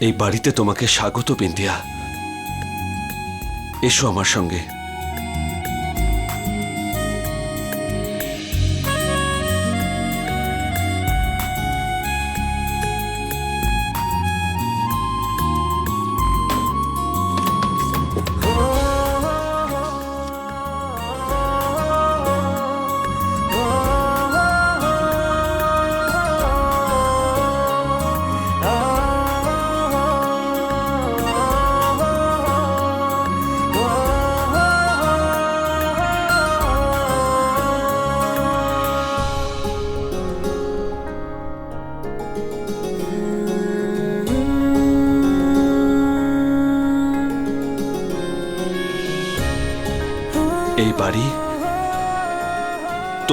এই বাড়িতে তোমাকে স্বাগত বিন্দিয়া এসো আমার সঙ্গে।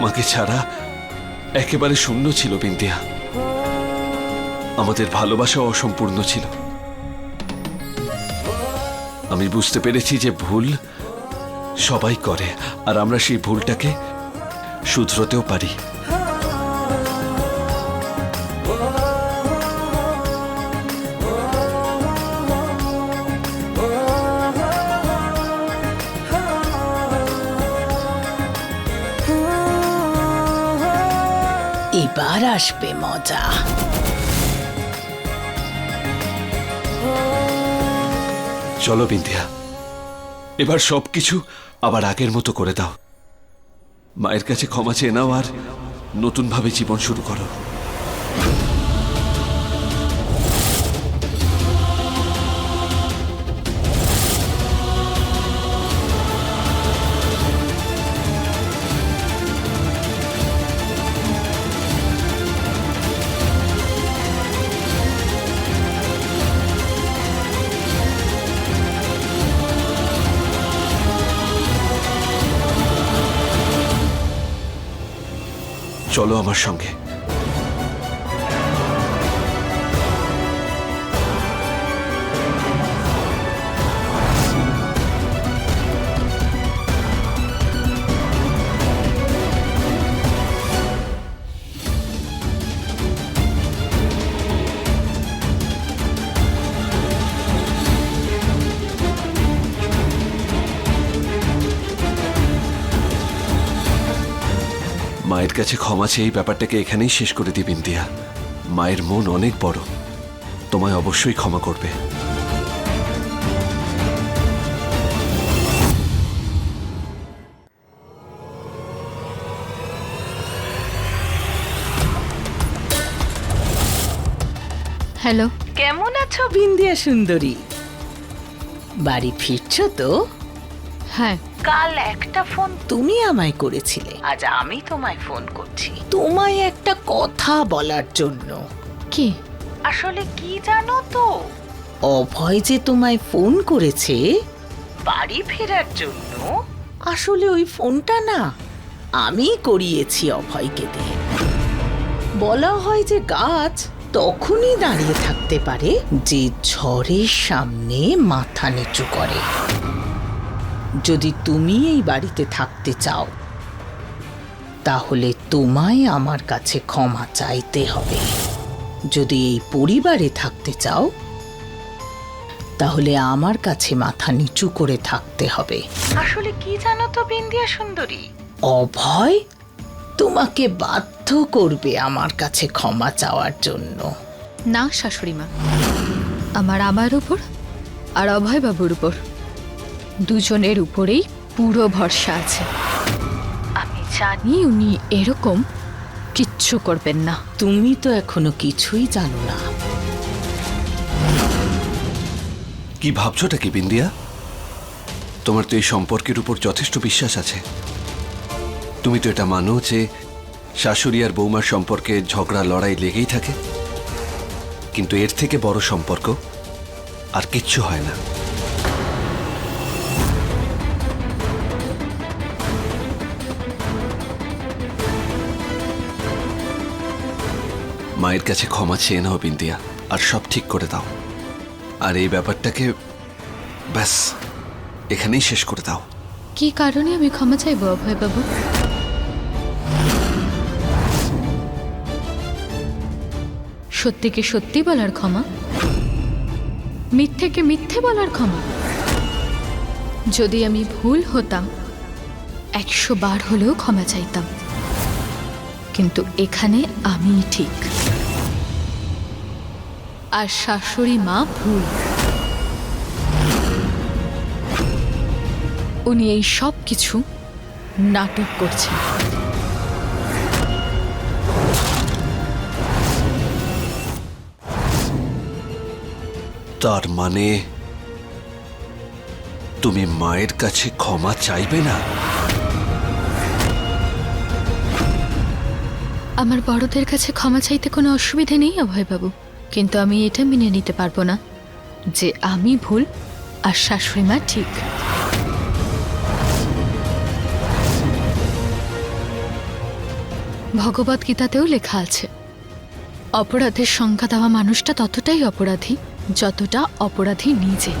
তোমাকে ছাড়া একেবারে শূন্য ছিল বিন্দিয়া আমাদের ভালোবাসা অসম্পূর্ণ ছিল। আমি বুঝতে পেরেছি যে ভুল সবাই করে, আর আমরা সেই ভুলটাকে শুধরতেও পারি। এবার আসবে মজা। চলো বিন্দিয়া এবার সব কিছু আবার আগের মতো করে দাও। মায়ের কাছে ক্ষমা চেয়ে নাও আর নতুনভাবে জীবন শুরু করো। চলো আমার সঙ্গে। মায়ের কাছে ক্ষমা চেয়ে এই ব্যাপারটাকে এখানেই শেষ করে দিবেন দিয়া মায়ের মন অনেক বড়। তোমায় অবশ্যই ক্ষমা করবে। হ্যালো। কেমন আছো বিন্দিয়া সুন্দরী? বাড়ি ফিরছো তো? হ্যাঁ। কাল একটা ফোন তুমি আমায় করেছিলে। আজ আমি তোমায় ফোন করছি। তোমায় একটা কথা বলার জন্য। কি? আসলে কি জানো তো? অভয় যে তোমায় ফোন করেছে বাড়ি ফেরার জন্য। আসলে ওই ফোনটা না আমি করিয়েছি অভয়কে দিয়ে। বলা হয় যে গাছ তখনই দাঁড়িয়ে থাকতে পারে যে ঝড়ের সামনে মাথা নিচু করে। যদি তুমি এই বাড়িতে থাকতে চাও তাহলে তোমায় আমার কাছে ক্ষমা চাইতে হবে। যদি এই পরিবারে থাকতে চাও তাহলে আমার কাছে মাথা নিচু করে থাকতে হবে। আসলে কি জানো তো বিন্দিয়া সুন্দরী? অভয় তোমাকে বাধ্য করবে আমার কাছে ক্ষমা চাওয়ার জন্য। না শাশুড়ি মা আমার আমার উপর আর অভয় বাবুর উপর। দুজনের উপরেই পুরো ভরসা আছে। আমি জানি উনি এরকম কিচ্ছু করবেন না। তুমি তো এখনও কিছুই জানো না। কি ভাবছোটা কি বিন্দিয়া? তোমার তো এই সম্পর্কের উপর যথেষ্ট বিশ্বাস আছে। তুমি তো এটা মানো যে শাশুড়ি আর বৌমার সম্পর্কে ঝগড়া লড়াই লেগেই থাকে। কিন্তু এর থেকে বড় সম্পর্ক আর কিচ্ছু হয় না। মায়ের কাছে ক্ষমা চেয়ে নাও বিন্দিয়া আর সব ঠিক করে দাও। আর এই ব্যাপারটাকে ব্যাস, এখানেই শেষ করে দাও। কি কারণে আমি ক্ষমা চাইব অভয় বাবু সত্যিকে সত্যি বলার ক্ষমা, মিথ্যেকে মিথ্যে বলার ক্ষমা। যদি আমি ভুল হতাম, একশো বার হলেও ক্ষমা চাইতাম। কিন্তু এখানে আমি ঠিক। আর শাশুড়ি মা ভুল। উনি এই সব কিছু নাটক করছেন। তার মানে তুমি মায়ের কাছে ক্ষমা চাইবে না? আমার বড়দের কাছে ক্ষমা চাইতে কোনো অসুবিধে নেই অভয়বাবু। কিন্তু আমি এটা মেনে নিতে পারব না যে আমি ভুল আর শাশুড়ি মা ঠিক। ভগবত গীতাতেও লেখা আছে, অপরাধের সংখ্যা দেওয়া মানুষটা ততটাই অপরাধী যতটা অপরাধী নিজে।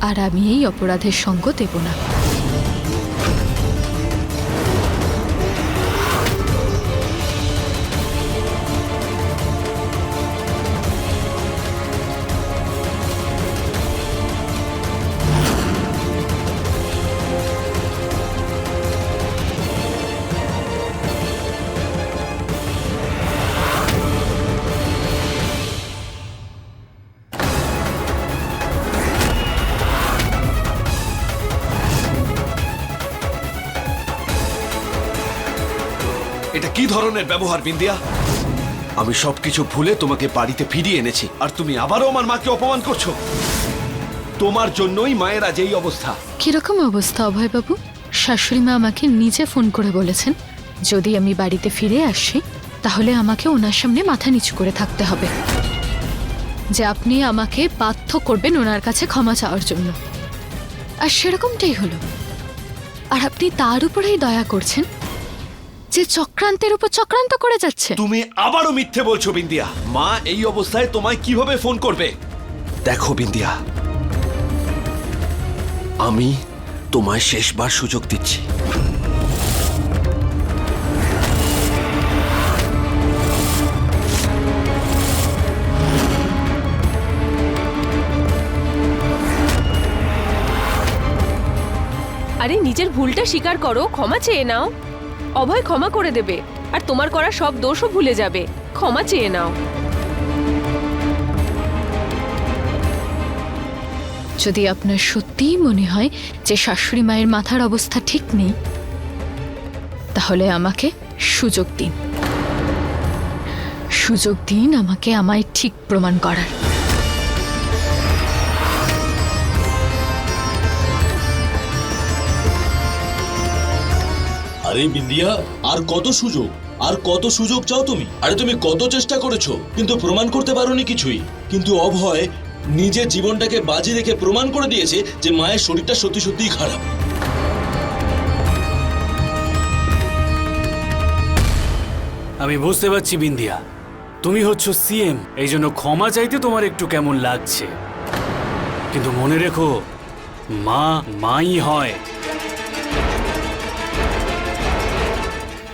আর আমি এই অপরাধের সঙ্গ দেব না। এটা কি ধরনের ব্যবহার, বিন্দিয়া? আমি সবকিছু ভুলে তোমাকে বাড়িতে ফিরিয়ে এনেছি, আর তুমি আবারও আমার মাকে অপমান করছ। তোমার জন্যই মায়ের আজ এই অবস্থা। কীরকম অবস্থা, অভয়বাবু? শাশুড়ি মা আমাকে নিজে ফোন করে বলেছেন, যদি আমি বাড়িতে ফিরে আসি, তাহলে আমাকে ওনার সামনে মাথা নিচু করে থাকতে হবে। যে আপনি আমাকে বাধ্য করবেন ওনার কাছে ক্ষমা চাওয়ার জন্য। আর সেরকমটাই হলো। আর আপনি তার উপরেই দয়া করছেন? যে চক্রান্তের উপর চক্রান্ত করে যাচ্ছে। তুমি আবারও মিথ্যে বলছো বিন্দিয়া। মা এই অবস্থায় তোমায় কীভাবে ফোন করবে? দেখো বিন্দিয়া। আমি তোমায় শেষবার সুযোগ দিচ্ছি। আরে নিজের ভুলটা স্বীকার করো ক্ষমা চেয়ে নাও। অভয় ক্ষমা করে দেবে, আর তোমার করা সব দোষও ভুলে যাবে। ক্ষমা চেয়ে নাও। যদি আপনার সত্যিই মনে হয় যে শাশুড়ি মায়ের মাথার অবস্থা ঠিক নেই, তাহলে আমাকে সুযোগ দিন। সুযোগ দিন আমাকে আমায় ঠিক প্রমাণ করার। আরে বিন্দিয়া, আর কত সুযোগ? আর কত সুযোগ চাও তুমি? আরে তুমি কত চেষ্টা করেছ? কিন্তু প্রমাণ করতে পারোনি কিছুই। কিন্তু অভয় নিজের জীবনটাকে বাজি রেখে প্রমাণ করে দিয়েছে যে মায়ের শরীরটা সত্যি সত্যিই খারাপ। আমি বুঝতে পারছি বিন্দিয়া। তুমি হচ্ছ সিএম, এই জন্য ক্ষমা চাইতে তোমার একটু কেমন লাগছে। কিন্তু মনে রেখো, মা, মাই হয়।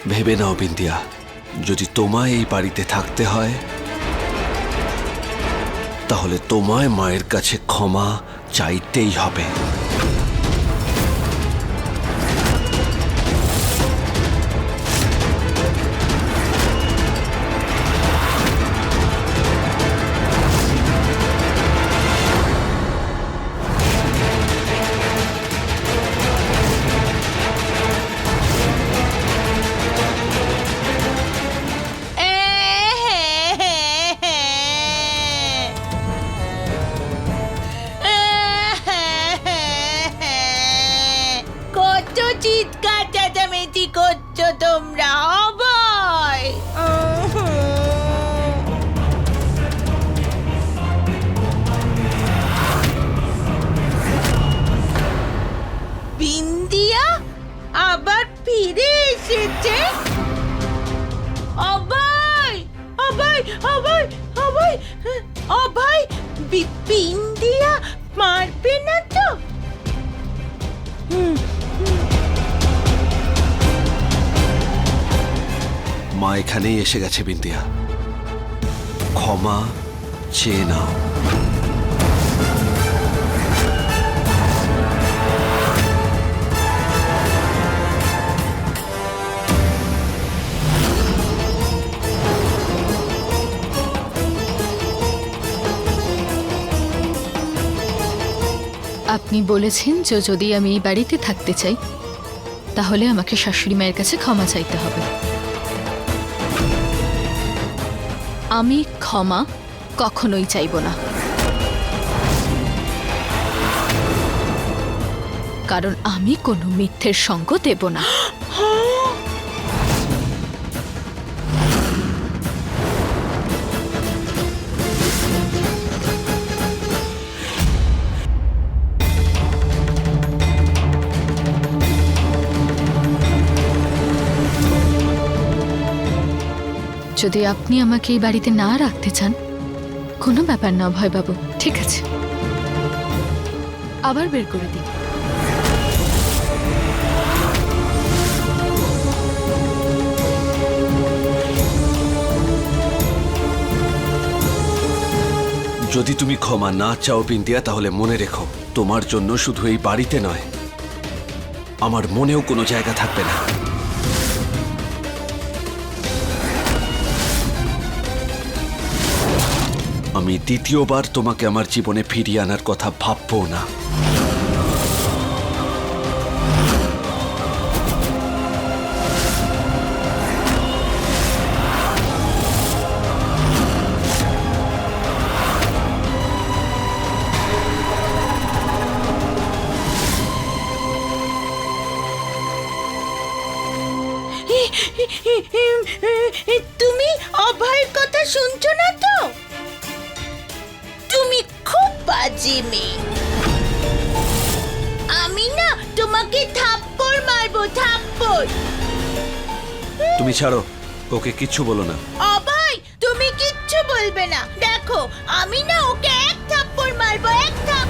ভেবে নাও বিন্দিয়া যদি তোমায় এই বাড়িতে থাকতে হয়, তাহলে তোমায় মায়ের কাছে ক্ষমা চাইতেই হবে। করছ তোমরা অবয়। বিন্দিয়া আবার ফিরে এসেছে। অভয় অভয় অভয় অভয় অভয় বি- বিন্দিয়া মারবে না মা এখানেই এসে গেছে বিন্দিয়া ক্ষমা চেয়ে নাও। আপনি বলেছেন যে যদি আমি এই বাড়িতে থাকতে চাই, তাহলে আমাকে শাশুড়ি মায়ের কাছে ক্ষমা চাইতে হবে। আমি ক্ষমা কখনোই চাইব না। কারণ আমি কোনো মিথ্যের সঙ্গ দেব না। যদি আপনি আমাকে এই বাড়িতে না রাখতে চান, কোনো ব্যাপার না ভয়বাবু, ঠিক আছে। আবার বের করে দিন। যদি তুমি ক্ষমা না চাও বিন্দিয়া তাহলে মনে রেখো, তোমার জন্য শুধু এই বাড়িতে নয়, আমার মনেও কোনো জায়গা থাকবে না। আমি দ্বিতীয়বার তোমাকে আমার জীবনে ফিরিয়ে আনার কথা ভাববো না। থাপ্পড় থাপ্পড় তুমি ছাড়ো ওকে কিচ্ছু বলো না। অভয় তুমি কিচ্ছু বলবে না। দেখো আমি না ওকে এক থাপ্পড় মারবো এক থাপ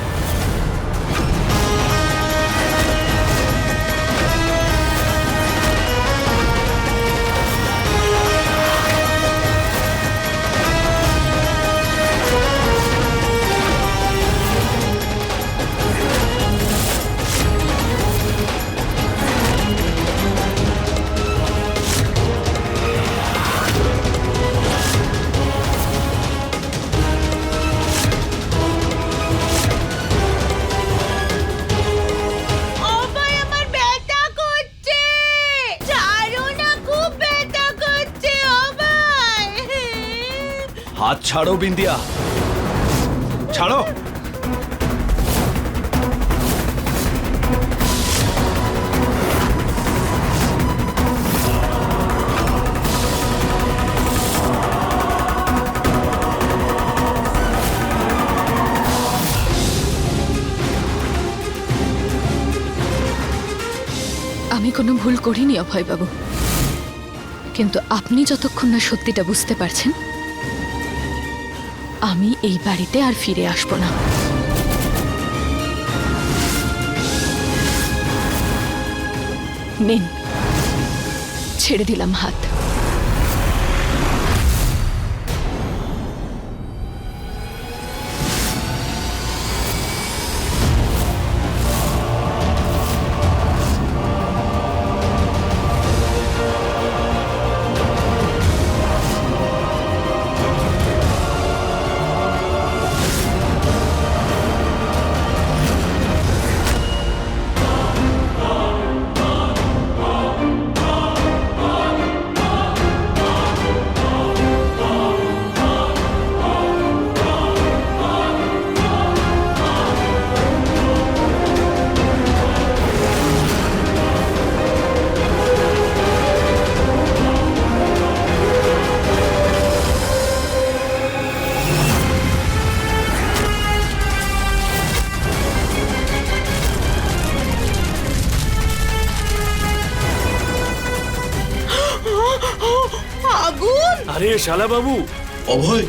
হাত ছাড়ো, বিন্দিয়া। ছাড়ো। আমি কোনো ভুল করিনি, অভয়বাবু। কিন্তু আপনি যতক্ষণ না সত্যিটা বুঝতে পারছেন আমি এই বাড়িতে আর ফিরে আসব না। নিন। ছেড়ে দিলাম হাত। আরে শালা বাবু অভয়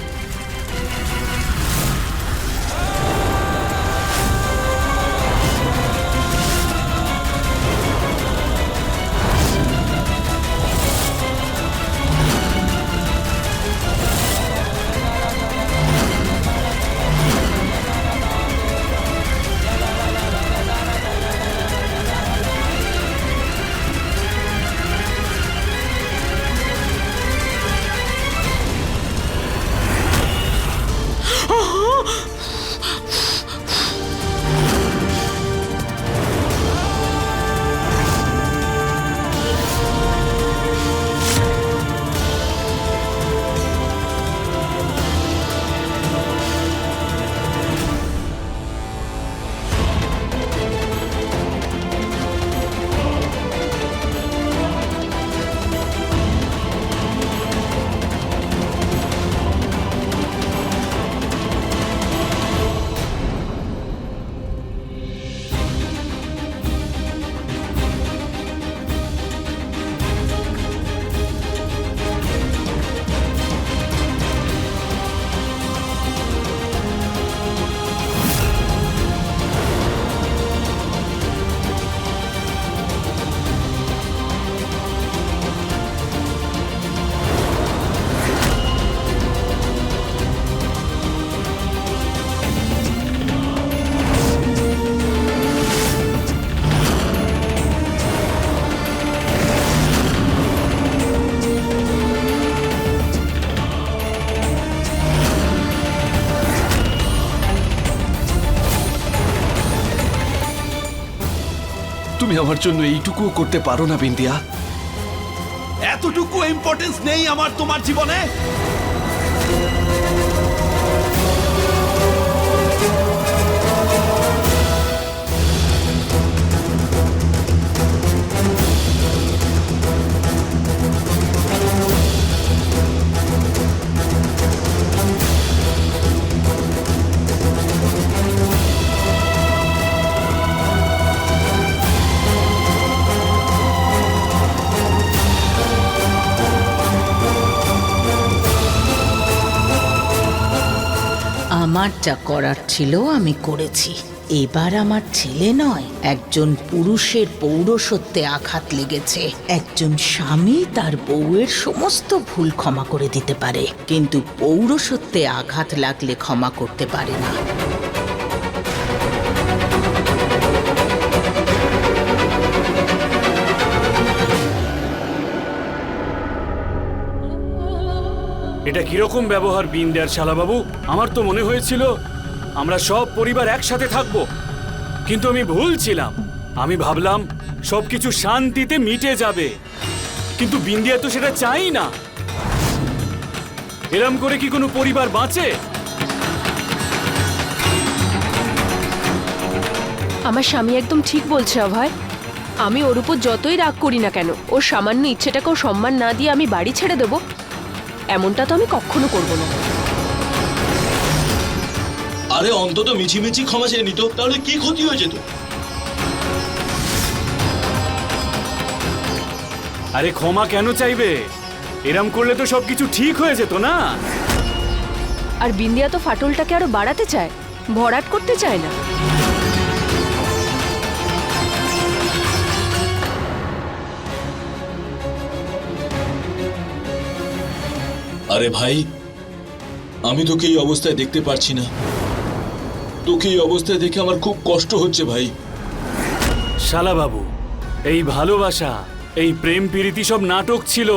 আমার জন্য এইটুকুও করতে পারো না বিন্দিয়া। এতটুকু ইম্পর্টেন্স নেই আমার তোমার জীবনে। আমার যা করার ছিল, আমি করেছি। এবার আমার ছেলে নয়, একজন পুরুষের পৌরসত্বে আঘাত লেগেছে। একজন স্বামী তার বউয়ের সমস্ত ভুল ক্ষমা করে দিতে পারে, কিন্তু পৌরসত্বে আঘাত লাগলে ক্ষমা করতে পারে না। এটা কীরকম ব্যবহার বিন দেয়ার শালাবাবু? আমার তো মনে হয়েছিল আমরা সব পরিবার একসাথে থাকব। কিন্তু আমি ভুল ছিলাম। আমি ভাবলাম সব কিছু শান্তিতে মিটে যাবে। কিন্তু বিন্দিয়া তো সেটা চাই না। এরম করে কি কোনো পরিবার বাঁচে? আমার স্বামী একদম ঠিক বলছে, অভয়। আমি ওর উপর যতই রাগ করি না কেন, ওর সামান্য ইচ্ছেটাকেও সম্মান না দিয়ে আমি বাড়ি ছেড়ে দেবো। এমনটা তো আমি কখনো করব না। আরে অন্তত মিছিমিছি ক্ষমা চেয়ে নিত। তাহলে কি ক্ষতি হয়ে যেত আরে ক্ষমা কেন চাইবে? এরম করলে তো সবকিছু ঠিক হয়ে যেত না? আর বিন্দিয়া তো ফাটলটাকে আরও বাড়াতে চায় ভরাট করতে চায় না। আরে ভাই, আমি তোকে এই অবস্থায় দেখতে পারছি না। তোকে এই অবস্থায় দেখে আমার খুব কষ্ট হচ্ছে ভাই। শালা বাবু, এই ভালোবাসা, এই প্রেম প্রীতি সব নাটক ছিল।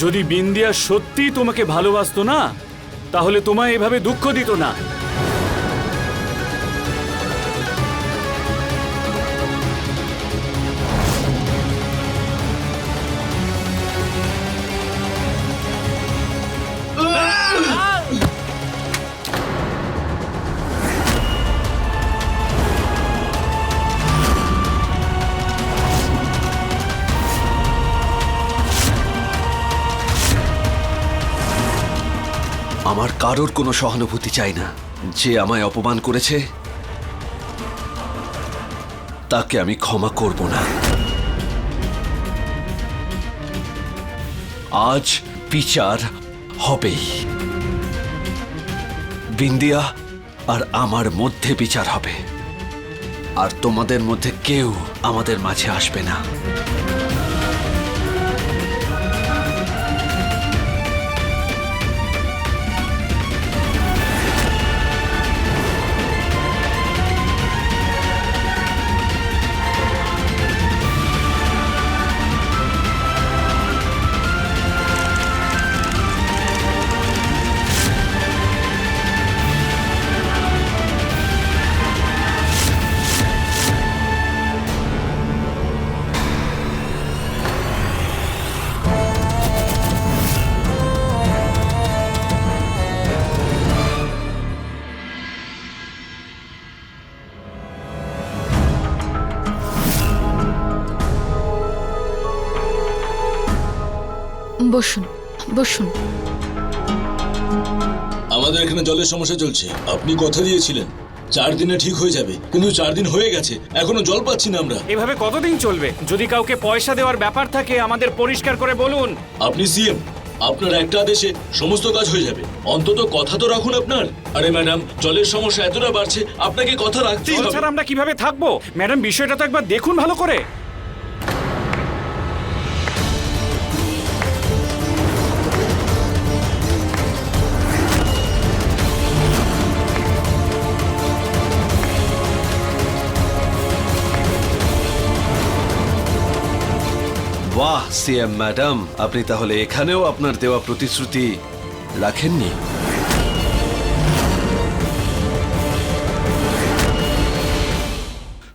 যদি বিন্দিয়া সত্যি তোমাকে ভালোবাসতো না, তাহলে তোমায় এভাবে দুঃখ দিত না। কারোর কোনো সহানুভূতি চাই না। যে আমায় অপমান করেছে, তাকে আমি ক্ষমা করব না। আজ বিচার হবেই। বিন্দিয়া আর আমার মধ্যে বিচার হবে। আর তোমাদের মধ্যে কেউ আমাদের মাঝে আসবে না। বসুন বসুন। আমাদের এখানে জলের সমস্যা চলছে। আপনি কথা দিয়েছিলেন। চার দিনে ঠিক হয়ে যাবে। কিন্তু চার দিন হয়ে গেছে। এখনও জল পাচ্ছি না আমরা। এভাবে কতদিন চলবে? যদি কাউকে পয়সা দেওয়ার ব্যাপার থাকে আমাদের পরিষ্কার করে বলুন। আপনি সিএম। আপনার একটা আদেশে সমস্ত কাজ হয়ে যাবে। অন্তত কথা তো রাখুন আপনার। আরে ম্যাডাম জলের সমস্যা এতটা বাড়ছে আপনাকে কথা রাখতেই হবে। আমরা কীভাবে থাকব? ম্যাডাম বিষয়টা তো একবার দেখুন ভালো করে। সিএম ম্যাডাম আপনি তাহলে এখানেও আপনার দেওয়া প্রতিশ্রুতি রাখেননি?